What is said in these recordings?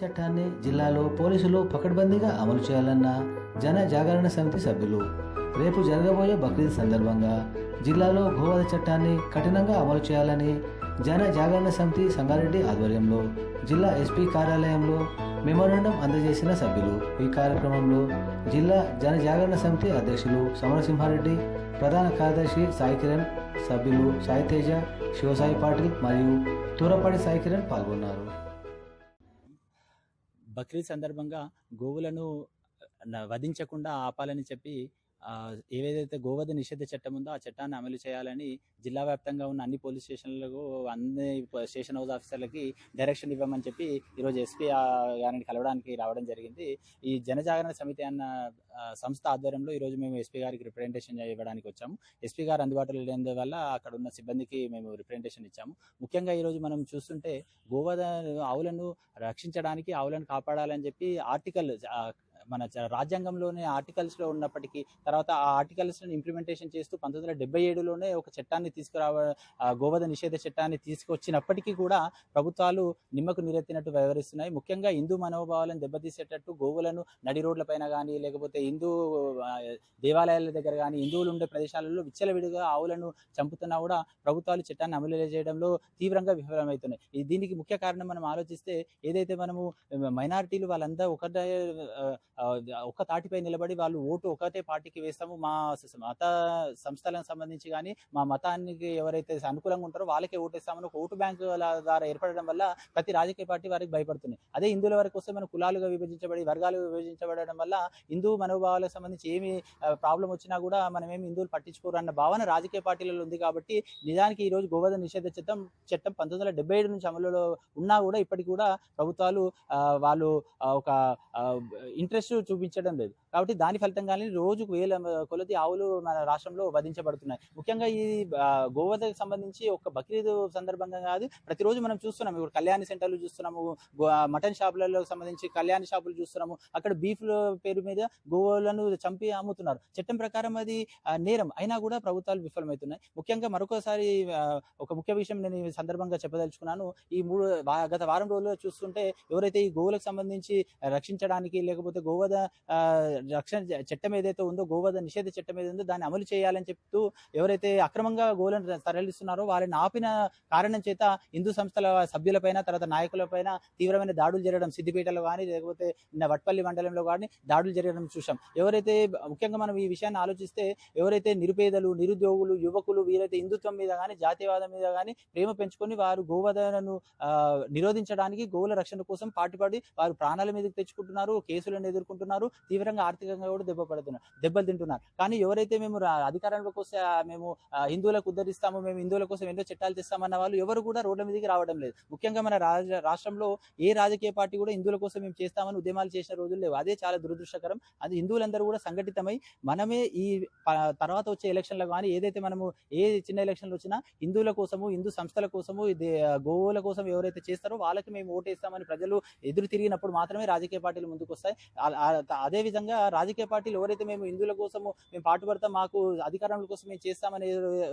చట్టాన్ని జిల్లాలో పోలీసులు పకడ్బందీగా అమలు చేయాలన్న జన జాగరణ సమితి సభ్యులు. రేపు జరగబోయే బక్రీద్ సందర్భంగా జిల్లాలో గోవధ చట్టాన్ని కఠినంగా అమలు చేయాలని జన జాగరణ సమితి సంగారెడ్డి ఆధ్వర్యంలో జిల్లా ఎస్పీ కార్యాలయంలో మెమోరాండం అందజేసిన సభ్యులు. ఈ కార్యక్రమంలో జిల్లా జన జాగరణ సమితి అధ్యక్షులు సమరసింహారెడ్డి ప్రధాన కార్యదర్శి సాయి కిరణ్ సభ్యులు సాయితేజ శివసాయి పాటిల్ మరియు తూరపాటి సాయి కిరణ్ పాల్గొన్నారు. బక్రీద్ సందర్భంగా గోవులను న- వధించకుండా ఆపాలని చెప్పి ఏదైతే ఏవేదైతే గోవధ నిషేధ చట్టం ఉందో ఆ చట్టాన్ని అమలు చేయాలని జిల్లా వ్యాప్తంగా ఉన్న అన్ని పోలీస్ స్టేషన్లకు అన్ని స్టేషన్ హౌస్ ఆఫీసర్లకి డైరెక్షన్ ఇవ్వమని చెప్పి ఈరోజు ఎస్పీ గారిని కలవడానికి రావడం జరిగింది. ఈ జనజాగరణ సమితి అన్న సంస్థ ఆధ్వర్యంలో ఈరోజు మేము ఎస్పీ గారికి రిప్రజెంటేషన్ ఇవ్వడానికి వచ్చాము. ఎస్పీ గారు అందుబాటులో లేనందువల్ల అక్కడ ఉన్న సిబ్బందికి మేము రిప్రజెంటేషన్ ఇచ్చాము. ముఖ్యంగా ఈరోజు మనం చూస్తుంటే గోవధ ఆవులను రక్షించడానికి ఆవులను కాపాడాలని చెప్పి ఆర్టికల్ మన రాజ్యాంగంలోనే ఆర్టికల్స్లో ఉన్నప్పటికీ తర్వాత ఆ ఆర్టికల్స్ని ఇంప్లిమెంటేషన్ చేస్తూ పంతొమ్మిది వందల డెబ్బై ఏడులోనే ఒక చట్టాన్ని తీసుకురావ గోవధ నిషేధ చట్టాన్ని తీసుకొచ్చినప్పటికీ కూడా ప్రభుత్వాలు నిమ్మకు నీరెత్తినట్టు వ్యవహరిస్తున్నాయి. ముఖ్యంగా హిందూ మనోభావాలను దెబ్బతీసేటట్టు గోవులను నడి రోడ్లపైన కానీ లేకపోతే హిందూ దేవాలయాల దగ్గర కానీ హిందువులు ఉండే ప్రదేశాలలో విచ్చలవిడిగా ఆవులను చంపుతున్నా కూడా ప్రభుత్వాలు చట్టాన్ని అమలు చేయడంలో తీవ్రంగా విఫలమవుతున్నాయి. దీనికి ముఖ్య కారణం మనం ఆలోచిస్తే ఏదైతే మనము మైనారిటీలు వాళ్ళంతా ఒకటే ఒక తాటిపై నిలబడి వాళ్ళు ఓటు ఒకటే పార్టీకి వేస్తాము. మా మత సంస్థలకు సంబంధించి కానీ మా మతానికి ఎవరైతే అనుకూలంగా ఉంటారో వాళ్ళకే ఓటేస్తామని ఒక ఓటు బ్యాంకు ద్వారా ఏర్పడడం వల్ల ప్రతి రాజకీయ పార్టీ వారికి భయపడుతున్నాయి అదే హిందువుల వరకు వస్తే మనం కులాలుగా విభజించబడి వర్గాలుగా విభజించబడడం వల్ల హిందూ మనోభావాలకు సంబంధించి ఏమి ప్రాబ్లం వచ్చినా కూడా మనం ఏమి హిందువులు పట్టించుకోరు అన్న భావన రాజకీయ పార్టీలలో ఉంది కాబట్టి నిజానికి ఈ రోజు గోవధ నిషేధ చట్టం చట్టం పంతొమ్మిది వందల డెబ్బై ఏడు నుంచి అమలులో ఉన్నా కూడా ఇప్పటికి కూడా ప్రభుత్వాలు వాళ్ళు ఒక ఇంట్రెస్ట్ చూపించడం లేదు. కాబట్టి దాని ఫలితంగానే రోజుకు వేల కొలది ఆవులు మన రాష్ట్రంలో వధించబడుతున్నాయి. ముఖ్యంగా ఈ ఆ, గోవధకు సంబంధించి ఒక బక్రీద్ సందర్భంగా కాదు ప్రతిరోజు మనం చూస్తున్నాం ఇప్పుడు కళ్యాణ సెంటర్లు చూస్తున్నాము గో- మటన్ షాపులలో సంబంధించి కళ్యాణ షాపులు చూస్తున్నాము. అక్కడ బీఫ్ పేరు మీద గోవులను చంపి అమ్ముతున్నారు. చట్టం ప్రకారం అది నేరం. అయినా కూడా ప్రభుత్వాలు విఫలమవుతున్నాయి. ముఖ్యంగా మరొకసారి ఒక ముఖ్య విషయం నేను ఈ సందర్భంగా చెప్పదలుచుకున్నాను. ఈ మూడు గత వారం రోజుల్లో చూస్తుంటే ఎవరైతే ఈ గోవులకు సంబంధించి రక్షించడానికి లేకపోతే గోవధ రక్షణ చట్టం ఏదైతే ఉందో గోవధ నిషేధ చట్టం ఏదైతే ఉందో దాన్ని అమలు చేయాలని చెప్తూ ఎవరైతే అక్రమంగా గోవులను తరలిస్తున్నారో వాళ్ళని ఆపిన కారణం చేత హిందూ సంస్థల సభ్యులపైన తర్వాత నాయకులపైన తీవ్రమైన దాడులు జరగడం సిద్దిపేటలో కానీ లేకపోతే వట్పల్లి మండలంలో కానీ దాడులు జరగడం చూసాం ఎవరైతే ముఖ్యంగా మనం ఈ విషయాన్ని ఆలోచిస్తే ఎవరైతే నిరుపేదలు నిరుద్యోగులు యువకులు వీరైతే హిందుత్వం మీద కానీ జాతీయవాదం మీద కానీ ప్రేమ పెంచుకొని వారు గోవధను ఆ, నిరోధించడానికి గోవుల రక్షణ కోసం పాటుపడి వారు ప్రాణాల మీదకి తెచ్చుకుంటున్నారు. కేసులను ఎదుర్కొంటున్నారు తీవ్రంగా ఆర్థికంగా కూడా దెబ్బ పడుతున్నారు దెబ్బలు తింటున్నారు. కానీ ఎవరైతే మేము రా- అధికారంలోకి వస్తే మేము హిందువులకు ఉద్ధరిస్తాము మేము హిందువుల కోసం ఎన్నో చట్టాలు తెస్తామన్న వాళ్ళు ఎవరు కూడా రోడ్ల మీదకి రావడం లేదు. ముఖ్యంగా మన రాజ రాష్ట్రంలో ఏ రాజకీయ పార్టీ కూడా హిందువుల కోసం మేము చేస్తామని ఉద్యమాలు చేసిన రోజులు లేవు. అదే చాలా దురదృష్టకరం. అది హిందువులందరూ కూడా సంఘటితమై మనమే ఈ తర్వాత వచ్చే ఎలక్షన్లో కానీ ఏదైతే మనము ఏ చిన్న ఎలక్షన్లు వచ్చినా హిందువుల కోసము హిందూ సంస్థల కోసము గోవుల కోసం ఎవరైతే చేస్తారో వాళ్ళకి మేము ఓటేస్తామని ప్రజలు ఎదురు తిరిగినప్పుడు మాత్రమే రాజకీయ పార్టీలు ముందుకు వస్తాయి అదే విధంగా రాజకీయ పార్టీలు ఎవరైతే మేము హిందువుల కోసము మేము పాటుపడతాం మాకు అధికారం కోసం మేము చేస్తామని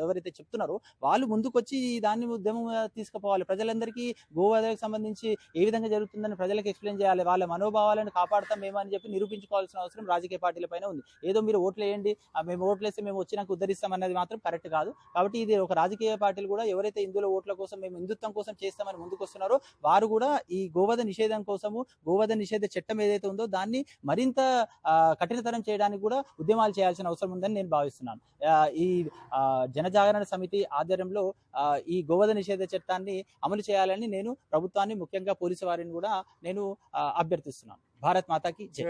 ఎవరైతే చెప్తున్నారో వాళ్ళు ముందుకొచ్చి దాన్ని ఉద్యమం తీసుకుపోవాలి. ప్రజలందరికీ గోవాదకు సంబంధించి ఏ విధంగా జరుగుతుందని ప్రజలకు ఎక్స్ప్లెయిన్ చేయాలి. వాళ్ళ మనోభావాలను కాపాడతాం మేము అని చెప్పి నిరూపించుకోవాల్సిన అవసరం రాజకీయ పార్టీల పైన ఉంది. ఏదో మీరు ఓట్లు వేయండి మేము ఓట్లు వేస్తే మేము వచ్చినాక ఉద్ధరిస్తామన్నది మాత్రం కరెక్ట్ కాదు. కాబట్టి ఇది ఒక రాజకీయ పార్టీలు కూడా ఎవరైతే హిందువుల ఓట్ల కోసం మేము హిందుత్వం కోసం చేస్తామని ముందుకొస్తున్నారో వారు కూడా ఈ గోవధ నిషేధం కోసము గోవధ నిషేధ చట్టం ఏదైతే ఉందో దాన్ని మరింత కఠినతరం చేయడానికి కూడా ఉద్యమాలు చేయాల్సిన అవసరం ఉందని నేను భావిస్తున్నాను. ఈ ఆ, జనజాగరణ సమితి ఆధ్వర్యంలో ఆ, ఈ గోవధ నిషేధ చట్టాన్ని అమలు చేయాలని నేను ప్రభుత్వాన్ని ముఖ్యంగా పోలీసు వారిని కూడా నేను ఆ, అభ్యర్థిస్తున్నాను. భారత్ మాతాకి జై.